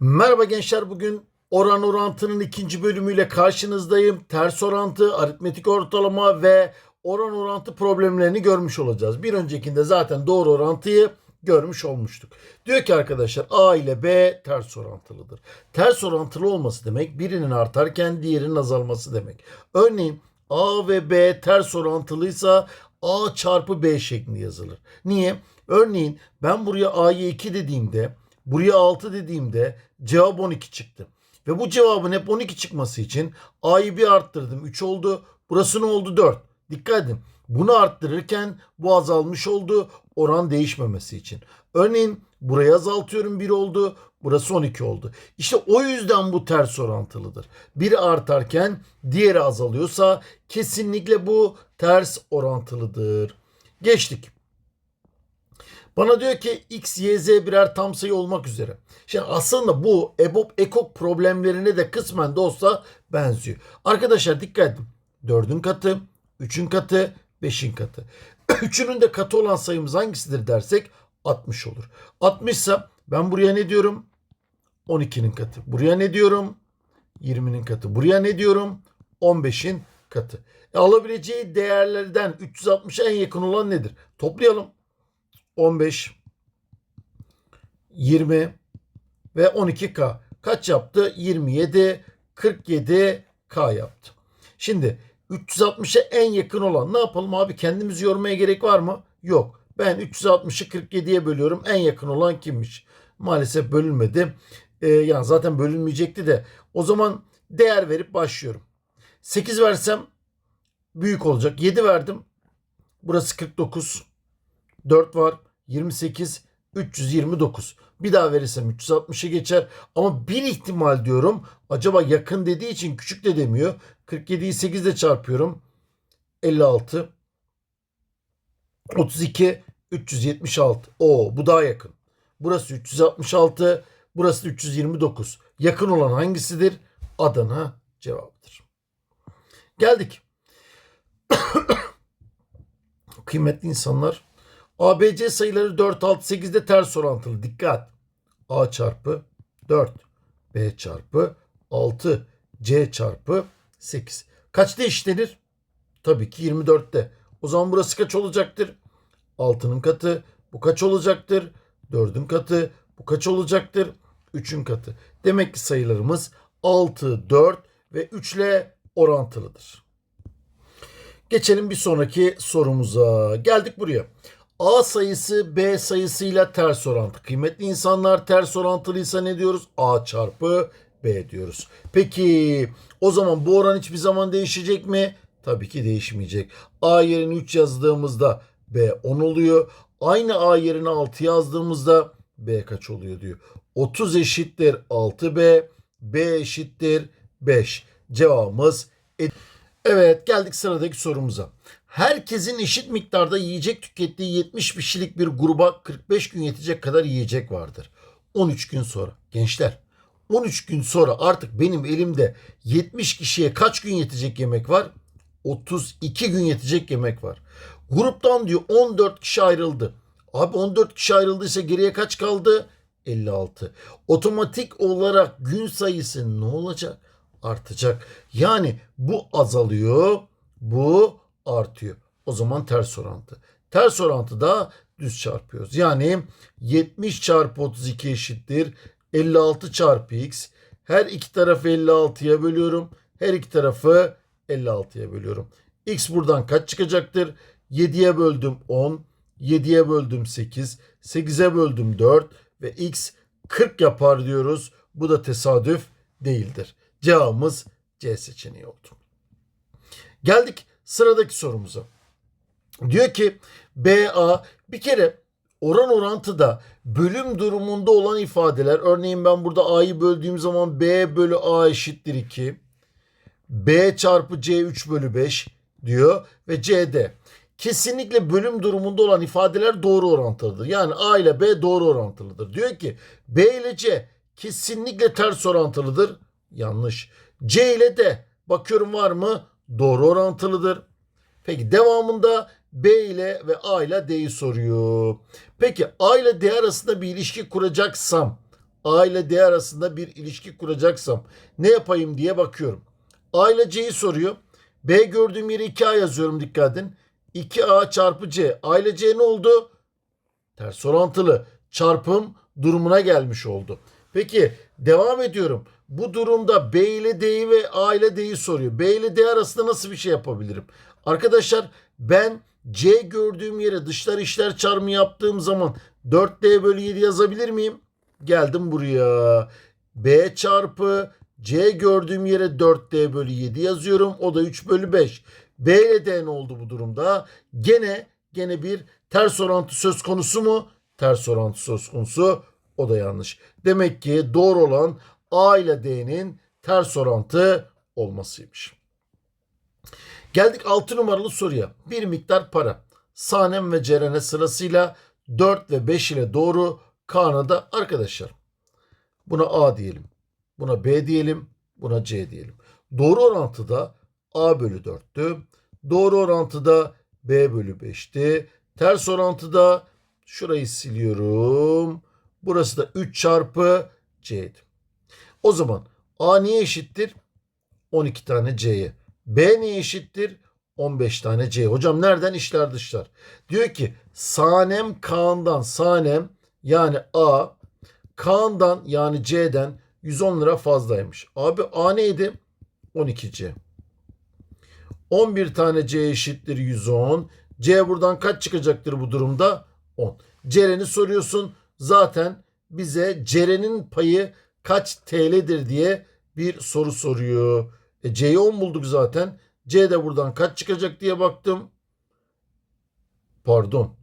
Merhaba gençler bugün oran orantının ikinci bölümüyle karşınızdayım. Ters orantı, aritmetik ortalama ve oran orantı problemlerini görmüş olacağız. Bir öncekinde zaten doğru orantıyı görmüş olmuştuk. Diyor ki arkadaşlar A ile B ters orantılıdır. Ters orantılı olması demek birinin artarken diğerinin azalması demek. Örneğin A ve B ters orantılıysa A çarpı B şeklinde yazılır. Niye? Örneğin ben buraya A'yı 2 dediğimde buraya 6 dediğimde cevap 12 çıktı. Ve bu cevabın hep 12 çıkması için A'yı bir arttırdım 3 oldu. Burası ne oldu 4. Dikkat edin. Bunu arttırırken bu azalmış oldu oran değişmemesi için. Örneğin burayı azaltıyorum 1 oldu. Burası 12 oldu. İşte o yüzden bu ters orantılıdır. Biri artarken diğeri azalıyorsa kesinlikle bu ters orantılıdır. Geçtik. Bana diyor ki x, y, z birer tam sayı olmak üzere. Şimdi aslında bu EBOB ekok problemlerine de kısmen de olsa benziyor. Arkadaşlar dikkat edin. 4'ün katı, 3'ün katı, 5'in katı. Üçünün de katı olan sayımız hangisidir dersek 60 olur. 60 ise ben buraya ne diyorum? 12'nin katı. Buraya ne diyorum? 20'nin katı. Buraya ne diyorum? 15'in katı. E, alabileceği değerlerden 360'a en yakın olan nedir? Toplayalım. 15, 20 ve 12K. Kaç yaptı? 27, 47K yaptı. Şimdi 360'a en yakın olan ne yapalım abi? Kendimizi yormaya gerek var mı? Yok. Ben 360'ı 47'ye bölüyorum. En yakın olan kimmiş? Maalesef bölünmedi. Ee, yani zaten bölünmeyecekti de. O zaman değer verip başlıyorum. 8 versem büyük olacak. 7 verdim. Burası 49. 4 var. 28. 329. Bir daha verirsem 360'ı geçer. Ama bir ihtimal diyorum. Acaba yakın dediği için küçük de demiyor. 47'yi 8 ile çarpıyorum. 56. 32. 376. Oo bu daha yakın. Burası 366. Burası 329. Yakın olan hangisidir? Adana cevabıdır. Geldik. Kıymetli insanlar. ABC sayıları 4, 6, 8'de ters orantılı. Dikkat. A çarpı 4. B çarpı 6. C çarpı 8. Kaçta eşitlenir? Tabii ki 24'te. O zaman burası kaç olacaktır? 6'nın katı. Bu kaç olacaktır? 4'ün katı. Bu kaç olacaktır? 3'ün katı. Demek ki sayılarımız 6, 4 ve 3 ile orantılıdır. Geçelim bir sonraki sorumuza. Geldik buraya. A sayısı B sayısıyla ters orantı. Kıymetli insanlar ters orantılıysa ne diyoruz? A çarpı B diyoruz. Peki o zaman bu oran hiçbir zaman değişecek mi? Tabii ki değişmeyecek. A yerine 3 yazdığımızda B 10 oluyor. Aynı A yerine 6 yazdığımızda B kaç oluyor diyor. 30 eşittir 6B. B eşittir 5. Cevabımız Evet geldik sıradaki sorumuza. Herkesin eşit miktarda yiyecek tükettiği 70 kişilik bir gruba 45 gün yetecek kadar yiyecek vardır. 13 gün sonra gençler 13 gün sonra artık benim elimde 70 kişiye kaç gün yetecek yemek var? 32 gün yetecek yemek var. Gruptan diyor 14 kişi ayrıldı. Abi 14 kişi ayrıldıysa geriye kaç kaldı? 56. Otomatik olarak gün sayısı ne olacak? Artacak. Yani bu azalıyor, bu artıyor. O zaman ters orantı. Ters orantıda düz çarpıyoruz. Yani 70 çarpı 32 eşittir 56 çarpı x. Her iki tarafı 56'ya bölüyorum. Her iki tarafı 56'ya bölüyorum. X buradan kaç çıkacaktır? 7'ye böldüm 10. 7'ye böldüm 8. 8'e böldüm 4. Ve x 40 yapar diyoruz. Bu da tesadüf değildir. Cevabımız C seçeneği oldu. Geldik sıradaki sorumuza. Diyor ki BA bir kere oran orantıda bölüm durumunda olan ifadeler örneğin ben burada A'yı böldüğüm zaman B bölü A eşittir 2. B çarpı C 3 bölü 5 diyor ve C'de kesinlikle bölüm durumunda olan ifadeler doğru orantılıdır. Yani A ile B doğru orantılıdır. Diyor ki B ile C kesinlikle ters orantılıdır. Yanlış. C ile D bakıyorum var mı? Doğru orantılıdır. Peki devamında B ile ve A ile D'yi soruyor. Peki A ile D arasında bir ilişki kuracaksam A ile D arasında bir ilişki kuracaksam ne yapayım diye bakıyorum. A ile C'yi soruyor. B gördüğüm yere 2A yazıyorum dikkat edin. 2A çarpı C. A ile C ne oldu? Ters orantılı çarpım durumuna gelmiş oldu. Peki devam ediyorum. Bu durumda B ile D'yi ve A ile D'yi soruyor. B ile D arasında nasıl bir şey yapabilirim? Arkadaşlar ben C gördüğüm yere dışlar işler çarpımı yaptığım zaman 4D bölü 7 yazabilir miyim? Geldim buraya. B çarpı C gördüğüm yere 4D bölü 7 yazıyorum. O da 3 bölü 5. B ile D ne oldu bu durumda? Gene gene bir ters orantı söz konusu mu? Ters orantı söz konusu. O da yanlış. Demek ki doğru olan A ile D'nin ters orantı olmasıymış. Geldik 6 numaralı soruya. Bir miktar para. Sanem ve Ceren'e sırasıyla 4 ve 5 ile doğru Kaan'a da arkadaşlar. Buna A diyelim. Buna B diyelim. Buna C diyelim. Doğru orantıda A bölü 4'tü. Doğru orantıda B bölü 5'ti. Ters orantıda şurayı siliyorum. Burası da 3 çarpı C'ydi. O zaman A niye eşittir? 12 tane C'ye. B niye eşittir? 15 tane C. Hocam nereden işler dışlar? Diyor ki Sanem Kaan'dan Sanem yani A Kaan'dan yani C'den 110 lira fazlaymış. Abi A neydi? 12C. 11 tane C eşittir 110. C buradan kaç çıkacaktır bu durumda? 10. Ceren'i soruyorsun. Zaten bize Ceren'in payı kaç TL'dir diye bir soru soruyor. E C'yi 10 bulduk zaten. C de buradan kaç çıkacak diye baktım. Pardon.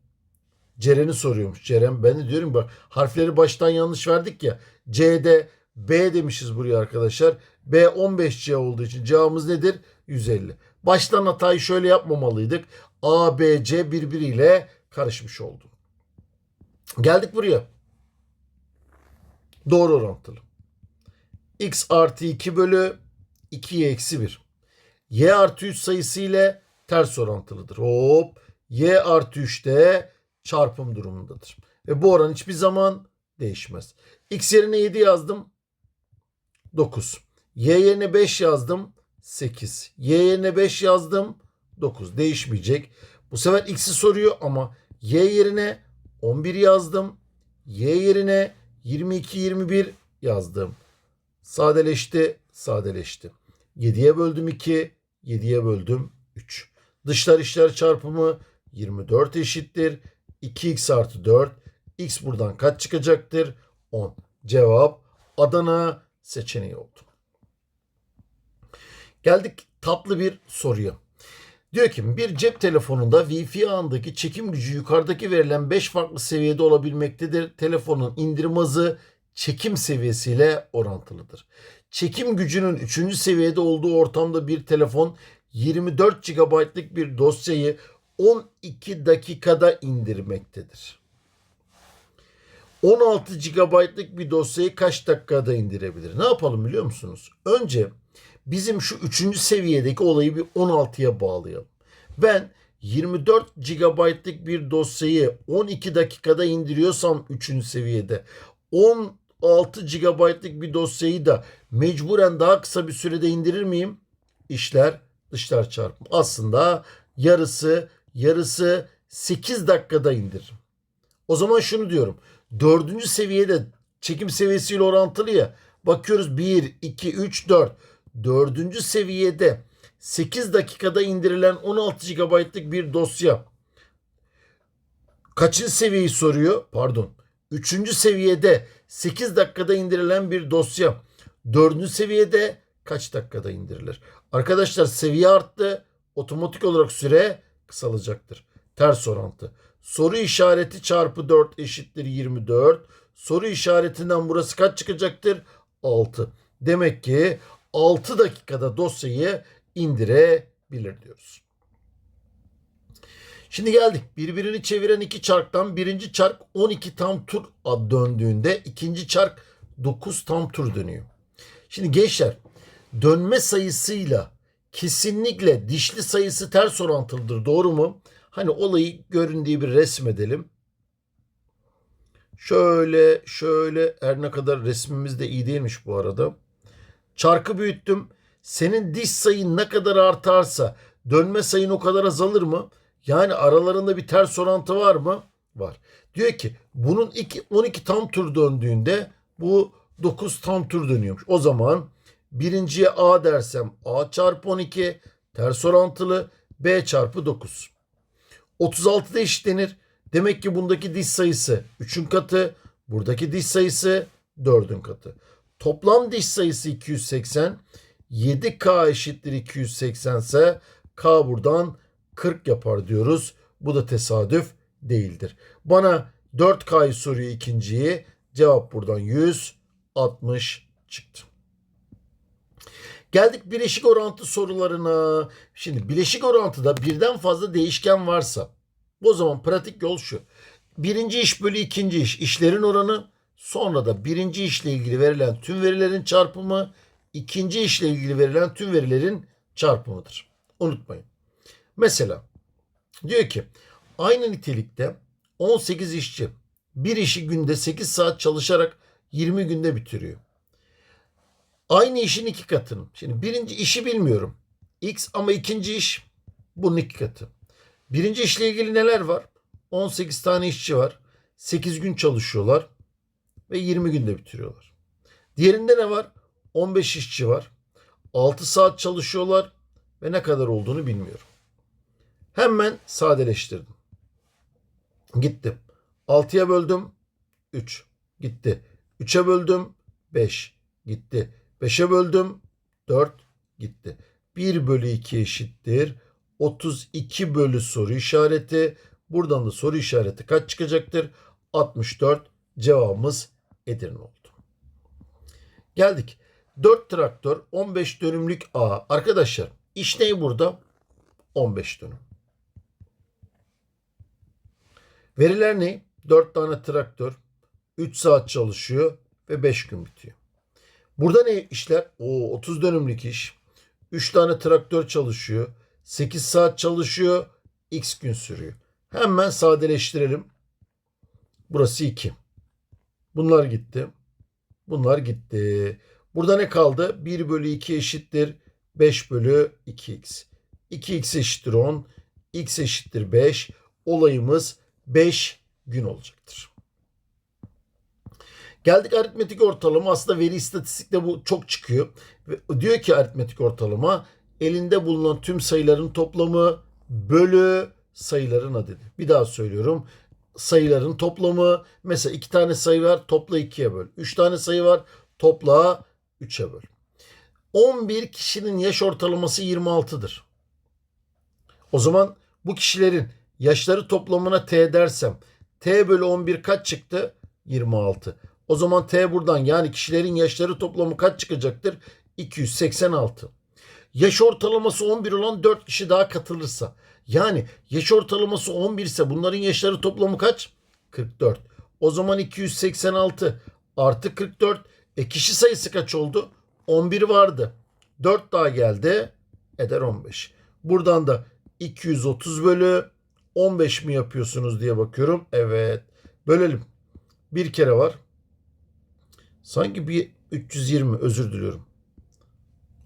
Ceren'i soruyormuş. Ceren ben de diyorum bak harfleri baştan yanlış verdik ya. C'de B demişiz buraya arkadaşlar. B 15C olduğu için cevabımız nedir? 150. Baştan hatayı şöyle yapmamalıydık. A, B, C birbiriyle karışmış oldu. Geldik buraya. Doğru orantılı. X artı 2 bölü 2'ye eksi 1. Y artı 3 sayısı ile ters orantılıdır. Hop. Y artı 3 de çarpım durumundadır. Ve bu oran hiçbir zaman değişmez. X yerine 7 yazdım. 9. Y yerine 5 yazdım. 8. Y yerine 5 yazdım. 9. Değişmeyecek. Bu sefer X'i soruyor ama Y yerine 11 yazdım. Y yerine 22, 21 yazdım. Sadeleşti, sadeleşti. 7'ye böldüm 2, 7'ye böldüm 3. Dışlar işler çarpımı 24 eşittir. 2x artı 4. X buradan kaç çıkacaktır? 10. Cevap Adana seçeneği oldu. Geldik tatlı bir soruya. Diyor ki bir cep telefonunda Wi-Fi ağındaki çekim gücü yukarıdaki verilen 5 farklı seviyede olabilmektedir. Telefonun indirim hızı çekim seviyesiyle orantılıdır. Çekim gücünün 3. seviyede olduğu ortamda bir telefon 24 GB'lık bir dosyayı 12 dakikada indirmektedir. 16 GB'lık bir dosyayı kaç dakikada indirebilir? Ne yapalım biliyor musunuz? Önce bizim şu 3. seviyedeki olayı bir 16'ya bağlayalım. Ben 24 GB'lık bir dosyayı 12 dakikada indiriyorsam 3. seviyede 16 GB'lık bir dosyayı da mecburen daha kısa bir sürede indirir miyim? İşler dışlar çarpım. Aslında yarısı yarısı 8 dakikada indiririm. O zaman şunu diyorum. Dördüncü seviyede çekim seviyesiyle orantılı ya. Bakıyoruz 1, 2, 3, 4. Dördüncü seviyede 8 dakikada indirilen 16 GB'lık bir dosya. Kaçıncı seviyeyi soruyor? Pardon. Üçüncü seviyede 8 dakikada indirilen bir dosya. Dördüncü seviyede kaç dakikada indirilir? Arkadaşlar seviye arttı. Otomatik olarak süre kısalacaktır. Ters orantı. Soru işareti çarpı 4 eşittir 24. Soru işaretinden burası kaç çıkacaktır? 6. Demek ki 6 dakikada dosyayı indirebilir diyoruz. Şimdi geldik. Birbirini çeviren iki çarktan birinci çark 12 tam tur döndüğünde ikinci çark 9 tam tur dönüyor. Şimdi gençler dönme sayısıyla kesinlikle dişli sayısı ters orantılıdır. Doğru mu? Hani olayı göründüğü bir resmedelim. Şöyle şöyle her ne kadar resmimiz de iyi değilmiş bu arada. Çarkı büyüttüm. Senin diş sayın ne kadar artarsa dönme sayın o kadar azalır mı? Yani aralarında bir ters orantı var mı? Var. Diyor ki bunun iki, 12 tam tur döndüğünde bu 9 tam tur dönüyormuş. O zaman birinciye A dersem A çarpı 12 ters orantılı B çarpı 9. 36'da eşitlenir. Demek ki bundaki diş sayısı 3'ün katı. Buradaki diş sayısı 4'ün katı. Toplam diş sayısı 280. 7K eşittir 280 ise K buradan 40 yapar diyoruz. Bu da tesadüf değildir. Bana 4K'yı soruyor ikinciyi. Cevap buradan 160 çıktı. Geldik bileşik orantı sorularına. Şimdi bileşik orantıda birden fazla değişken varsa o zaman pratik yol şu. Birinci iş bölü ikinci iş işlerin oranı sonra da birinci işle ilgili verilen tüm verilerin çarpımı ikinci işle ilgili verilen tüm verilerin çarpımıdır. Unutmayın. Mesela diyor ki aynı nitelikte 18 işçi bir işi günde 8 saat çalışarak 20 günde bitiriyor. Aynı işin iki katını. Şimdi birinci işi bilmiyorum. X ama ikinci iş bunun iki katı. Birinci işle ilgili neler var? 18 tane işçi var. 8 gün çalışıyorlar ve 20 günde bitiriyorlar. Diğerinde ne var? 15 işçi var. 6 saat çalışıyorlar ve ne kadar olduğunu bilmiyorum. Hemen sadeleştirdim. Gittim. 6'ya böldüm 3. Gitti. 3'e böldüm 5. Gitti. 5'e böldüm 4. Gitti. 1 bölü 2 eşittir. 32 bölü soru işareti. Buradan da soru işareti kaç çıkacaktır? 64. Cevabımız Edirne oldu. Geldik. 4 traktör 15 dönümlük A. Arkadaşlar iş ne burada? 15 dönüm. Veriler ne? 4 tane traktör 3 saat çalışıyor ve 5 gün bitiyor. Burada ne işler? O 30 dönümlük iş. 3 tane traktör çalışıyor. 8 saat çalışıyor. X gün sürüyor. Hemen sadeleştirelim. Burası 2. Bunlar gitti. Bunlar gitti. Burada ne kaldı? 1 bölü 2 eşittir. 5 bölü 2x. 2x eşittir 10. x eşittir 5. Olayımız 5 gün olacaktır. Geldik aritmetik ortalama. Aslında veri istatistikte bu çok çıkıyor. Ve diyor ki aritmetik ortalama elinde bulunan tüm sayıların toplamı bölü sayıların adedi. Bir daha söylüyorum. Sayıların toplamı mesela iki tane sayı var topla ikiye böl. Üç tane sayı var topla üçe böl. 11 kişinin yaş ortalaması 26'dır. O zaman bu kişilerin yaşları toplamına t dersem t bölü 11 kaç çıktı? 26. O zaman t buradan yani kişilerin yaşları toplamı kaç çıkacaktır? 286. Yaş ortalaması 11 olan 4 kişi daha katılırsa yani yaş ortalaması 11 ise bunların yaşları toplamı kaç? 44. O zaman 286 artı 44. E kişi sayısı kaç oldu? 11 vardı. 4 daha geldi. Eder 15. Buradan da 230 bölü 15 mi yapıyorsunuz diye bakıyorum. Evet. Bölelim. Bir kere var. Sanki bir 320 özür diliyorum.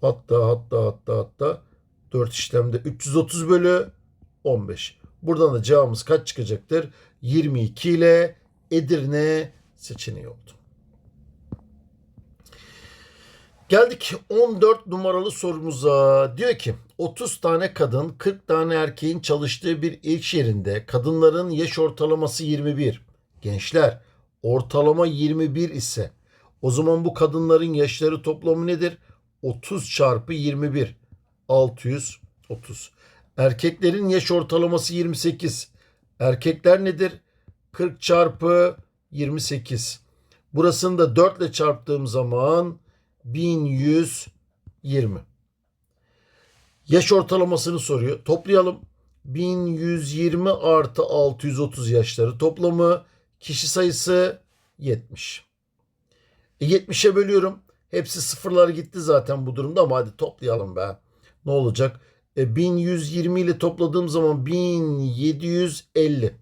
Hatta hatta hatta hatta 4 işlemde 330 bölü 15. Buradan da cevabımız kaç çıkacaktır? 22 ile Edirne seçeneği oldu. Geldik 14 numaralı sorumuza. Diyor ki 30 tane kadın 40 tane erkeğin çalıştığı bir iş yerinde kadınların yaş ortalaması 21. Gençler ortalama 21 ise o zaman bu kadınların yaşları toplamı nedir? 30 çarpı 21. 630. Erkeklerin yaş ortalaması 28. Erkekler nedir? 40 çarpı 28. Burasını da 4 ile çarptığım zaman 1120. Yaş ortalamasını soruyor. Toplayalım. 1120 artı 630 yaşları toplamı kişi sayısı 70. E 70'e bölüyorum. Hepsi sıfırlar gitti zaten bu durumda ama hadi toplayalım be. Ne olacak? E 1120 ile topladığım zaman 1750.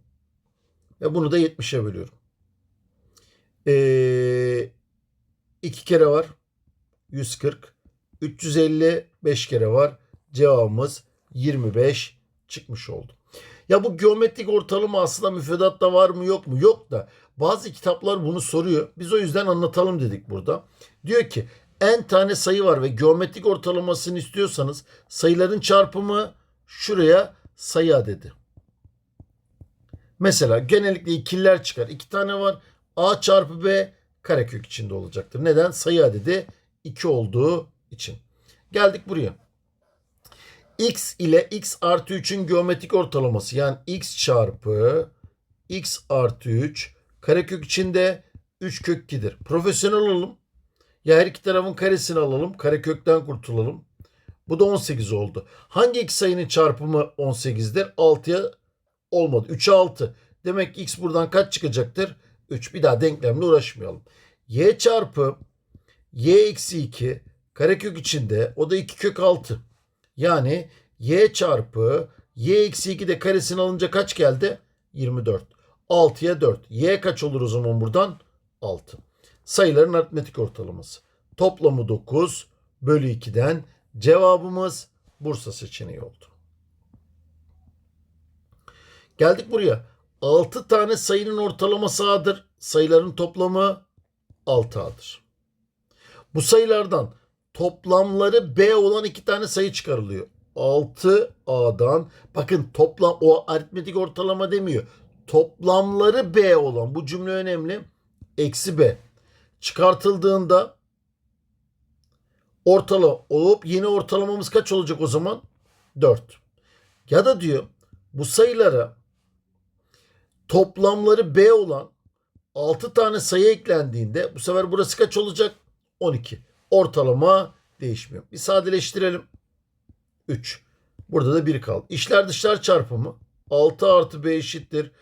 Ve bunu da 70'e bölüyorum. Ee, 2 kere var. 140. 350 5 kere var. Cevabımız 25 çıkmış oldu. Ya bu geometrik ortalama aslında müfredatta var mı yok mu? Yok da bazı kitaplar bunu soruyor. Biz o yüzden anlatalım dedik burada. Diyor ki n tane sayı var ve geometrik ortalamasını istiyorsanız sayıların çarpımı şuraya sayı adedi. Mesela genellikle ikililer çıkar. İki tane var. A çarpı B karekök içinde olacaktır. Neden? Sayı adedi 2 olduğu için. Geldik buraya. X ile x artı 3'ün geometrik ortalaması yani x çarpı x artı 3 karekök içinde 3 kök 2'dir. Profesyonel olalım. Ya her iki tarafın karesini alalım. Karekökten kurtulalım. Bu da 18 oldu. Hangi iki sayının çarpımı 18'dir? 6'ya olmadı. 3'e 6. Demek ki x buradan kaç çıkacaktır? 3. Bir daha denklemle uğraşmayalım. y çarpı y eksi 2 karekök içinde o da 2 kök 6. Yani y çarpı y eksi 2 de karesini alınca kaç geldi? 24. 6'ya 4. y kaç olur o zaman buradan? 6. Sayıların aritmetik ortalaması. Toplamı 9 bölü 2'den cevabımız Bursa seçeneği oldu. Geldik buraya. 6 tane sayının ortalaması A'dır. Sayıların toplamı 6A'dır. Bu sayılardan toplamları B olan iki tane sayı çıkarılıyor. 6A'dan bakın toplam o aritmetik ortalama demiyor. Toplamları B olan bu cümle önemli. Eksi B çıkartıldığında ortala olup yeni ortalamamız kaç olacak o zaman? 4. Ya da diyor bu sayılara toplamları B olan 6 tane sayı eklendiğinde bu sefer burası kaç olacak? 12. Ortalama değişmiyor. Bir sadeleştirelim. 3. Burada da 1 kaldı. İşler dışlar çarpımı 6 artı B eşittir.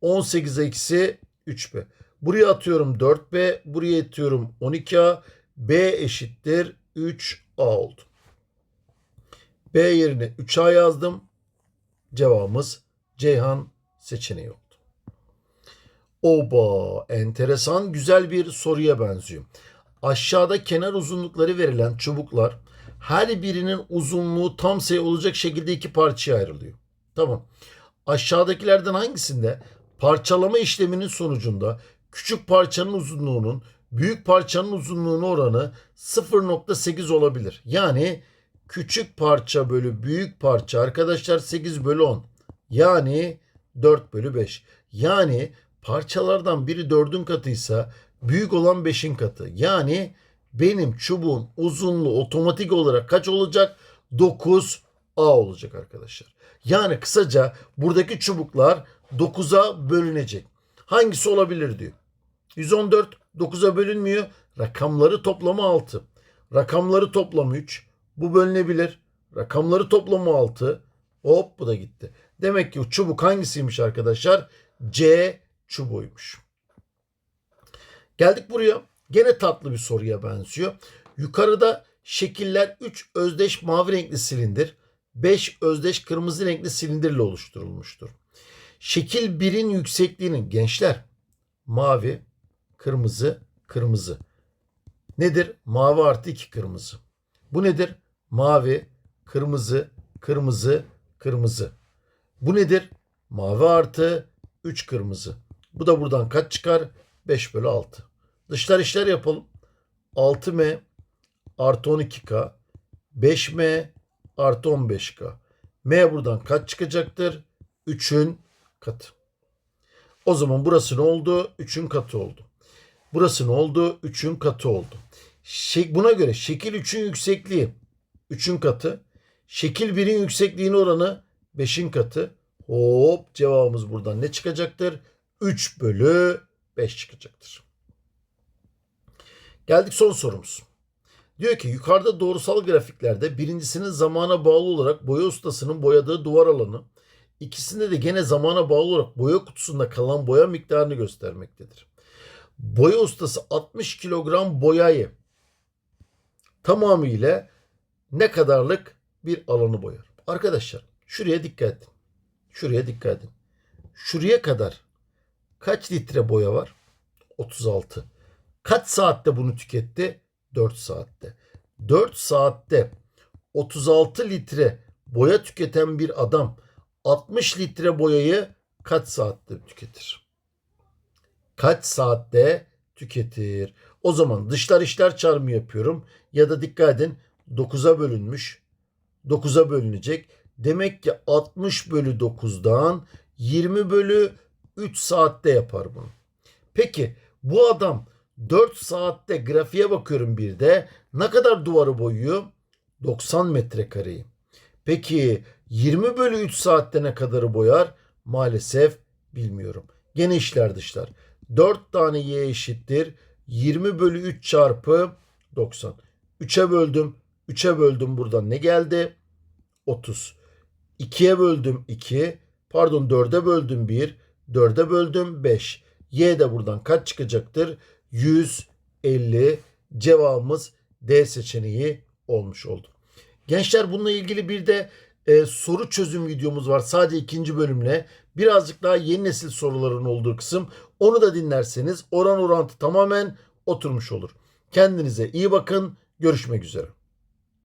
18 eksi 3B. Buraya atıyorum 4B. Buraya atıyorum 12A. B eşittir 3A oldu. B yerine 3A yazdım. Cevabımız Ceyhan seçeneği oldu. Oba enteresan güzel bir soruya benziyor. Aşağıda kenar uzunlukları verilen çubuklar her birinin uzunluğu tam sayı olacak şekilde iki parçaya ayrılıyor. Tamam. Aşağıdakilerden hangisinde parçalama işleminin sonucunda küçük parçanın uzunluğunun büyük parçanın uzunluğuna oranı 0.8 olabilir. Yani küçük parça bölü büyük parça arkadaşlar 8 bölü 10. Yani 4 bölü 5. Yani parçalardan biri 4'ün katıysa büyük olan 5'in katı. Yani benim çubuğun uzunluğu otomatik olarak kaç olacak? 9A olacak arkadaşlar. Yani kısaca buradaki çubuklar 9'a bölünecek. Hangisi olabilir diyor. 114 9'a bölünmüyor. Rakamları toplamı 6. Rakamları toplamı 3. Bu bölünebilir. Rakamları toplamı 6. Hop bu da gitti. Demek ki çubuk hangisiymiş arkadaşlar? C çubuğuymuş. Geldik buraya. Gene tatlı bir soruya benziyor. Yukarıda şekiller 3 özdeş mavi renkli silindir, 5 özdeş kırmızı renkli silindirle oluşturulmuştur. Şekil 1'in yüksekliğinin gençler mavi, kırmızı, kırmızı. Nedir? Mavi artı 2 kırmızı. Bu nedir? Mavi, kırmızı, kırmızı, kırmızı. Bu nedir? Mavi artı 3 kırmızı. Bu da buradan kaç çıkar? 5 bölü 6. Dışlar işler yapalım. 6M artı 12K. 5M artı 15K. M buradan kaç çıkacaktır? 3'ün katı. O zaman burası ne oldu? 3'ün katı oldu. Burası ne oldu? 3'ün katı oldu. Şek buna göre şekil 3'ün yüksekliği 3'ün katı. Şekil 1'in yüksekliğinin oranı 5'in katı. Hop cevabımız buradan ne çıkacaktır? 3 bölü 5 çıkacaktır. Geldik son sorumuz. Diyor ki yukarıda doğrusal grafiklerde birincisinin zamana bağlı olarak boya ustasının boyadığı duvar alanı, ikisinde de gene zamana bağlı olarak boya kutusunda kalan boya miktarını göstermektedir. Boya ustası 60 kilogram boyayı tamamıyla ne kadarlık bir alanı boyar? Arkadaşlar şuraya dikkat edin. Şuraya dikkat edin. Şuraya kadar kaç litre boya var? 36. Kaç saatte bunu tüketti? 4 saatte. 4 saatte 36 litre boya tüketen bir adam 60 litre boyayı kaç saatte tüketir? Kaç saatte tüketir? O zaman dışlar işler çarpımı yapıyorum. Ya da dikkat edin 9'a bölünmüş. 9'a bölünecek. Demek ki 60 bölü 9'dan 20 bölü 3 saatte yapar bunu. Peki bu adam 4 saatte grafiğe bakıyorum bir de ne kadar duvarı boyuyor? 90 metrekareyi. Peki 20 bölü 3 saatte ne kadarı boyar? Maalesef bilmiyorum. Gene işler dışlar. 4 tane y eşittir. 20 bölü 3 çarpı 90. 3'e böldüm. 3'e böldüm buradan ne geldi? 30. 2'ye böldüm 2. Pardon 4'e böldüm 1. 4'e böldüm 5. Y de buradan kaç çıkacaktır? 150. Cevabımız D seçeneği olmuş oldu. Gençler bununla ilgili bir de e, soru çözüm videomuz var. Sadece ikinci bölümle. Birazcık daha yeni nesil soruların olduğu kısım. Onu da dinlerseniz oran orantı tamamen oturmuş olur. Kendinize iyi bakın. Görüşmek üzere.